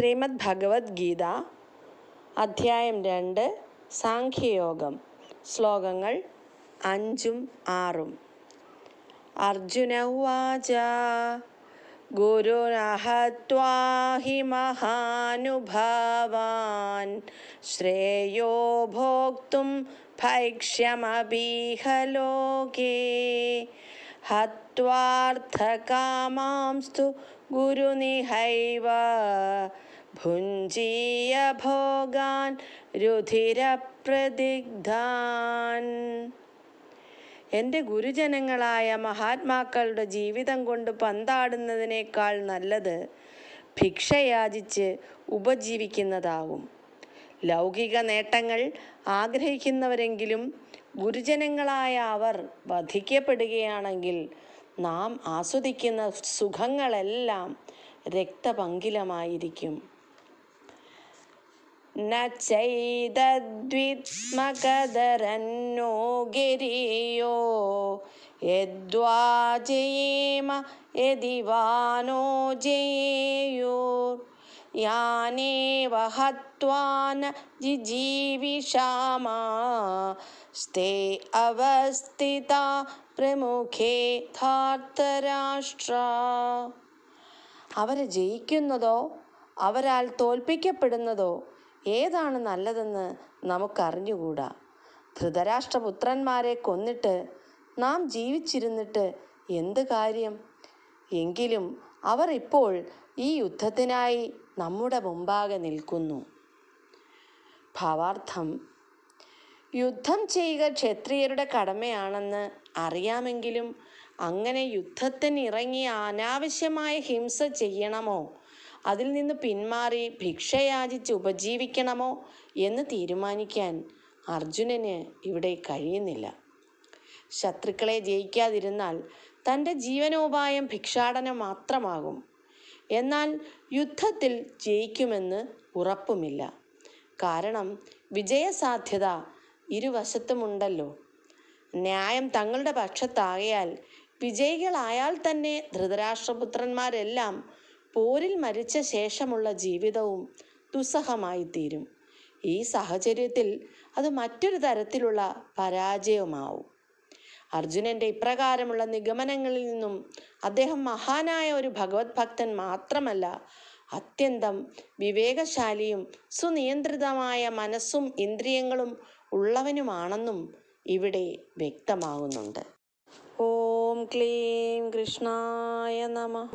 ശ്രീമദ് ഭഗവത്ഗീത അധ്യായം രണ്ട് സാഖ്യയോഗം ശ്ലോകങ്ങൾ അഞ്ചും ആറും. അർജുന ഉവാച ഗുരുനഹത്വാഹി മഹാനുഭാവാൻ ശ്രേയോ ഭോക്തും ഭൈക്ഷ്യമപീഹ ലോകേ ഹത്വാർത്ഥകാമാംസ്തു ഗുരുനിഹൈവ ഭുഞ്ജീയ ഭോഗാൻ രുധിരപ്രതിഗ്ധാൻ എന്റെ ഗുരുജനങ്ങളായ മഹാത്മാക്കളുടെ ജീവിതം കൊണ്ട് പന്താടുന്നതിനേക്കാൾ നല്ലത് ഭിക്ഷയാചിച്ച് ഉപജീവിക്കുന്നതാകും ലൗകിക നേട്ടങ്ങൾ ആഗ്രഹിക്കുന്നവരെങ്കിലും ഗുരുജനങ്ങളായ അവർ വധിക്കപ്പെടുകയാണെങ്കിൽ നാം ആസ്വദിക്കുന്ന സുഖങ്ങളെല്ലാം രക്തപങ്കിലമായിരിക്കും. ന ഗിരിയോ യദ്വാ ജയേമ യതിവാനോ ജയേയോ യാനേവ സ്തേ അവസ്ഥിത പ്രമുഖേ ധാർത്തരാഷ്ട്ര അവരെ ജയിക്കുന്നതോ അവരാൽ തോൽപ്പിക്കപ്പെടുന്നതോ ഏതാണ് നല്ലതെന്ന് നമുക്കറിഞ്ഞുകൂടാ. ധൃതരാഷ്ട്രപുത്രന്മാരെ കൊന്നിട്ട് നാം ജീവിച്ചിരുന്നിട്ട് എന്ത് കാര്യം? എങ്കിലും അവർ ഇപ്പോൾ ഈ യുദ്ധത്തിനായി നമ്മുടെ മുമ്പാകെ നിൽക്കുന്നു. ഭാവാർത്ഥം യുദ്ധം ചെയ്യുക ക്ഷത്രിയരുടെ കടമയാണെന്ന് അറിയാമെങ്കിലും അങ്ങനെ യുദ്ധത്തിന് ഇറങ്ങി അനാവശ്യമായ ഹിംസ ചെയ്യണമോ? അതിൽ നിന്ന് പിന്മാറി ഭിക്ഷയാചിച്ച് ഉപജീവിക്കണമോ? എന്ന് തീരുമാനിക്കാൻ അർജുനന് ഇവിടെ കഴിയുന്നില്ല. ശത്രുക്കളെ ജയിക്കാതിരുന്നാൽ തന്റെ ജീവനോപായം ഭിക്ഷാടനം മാത്രമാകും. എന്നാൽ യുദ്ധത്തിൽ ജയിക്കുമെന്ന് ഉറപ്പുമില്ല. കാരണം വിജയസാധ്യത ഇരുവശത്തുമുണ്ടല്ലോ. ന്യായം തങ്ങളുടെ പക്ഷത്താകയാൽ വിജയികളായാൽ തന്നെ ധൃതരാഷ്ട്രപുത്രന്മാരെല്ലാം പോരിൽ മരിച്ച ശേഷമുള്ള ജീവിതവും ദുസ്സഹമായിത്തീരും. ഈ സാഹചര്യത്തിൽ അത് മറ്റൊരു തരത്തിലുള്ള പരാജയമാവും. അർജുനന്റെ ഇപ്രകാരമുള്ള നിഗമനങ്ങളിൽ നിന്നും അദ്ദേഹം മഹാനായ ഒരു ഭഗവത് ഭക്തൻ മാത്രമല്ല അത്യന്തം വിവേകശാലിയും സുനിയന്ത്രിതമായ മനസ്സും ഇന്ദ്രിയങ്ങളും ഉള്ളവനുമാണെന്നും ഇവിടെ വ്യക്തമാകുന്നുണ്ട്. ഓം ക്ലീം കൃഷ്ണായ നമ.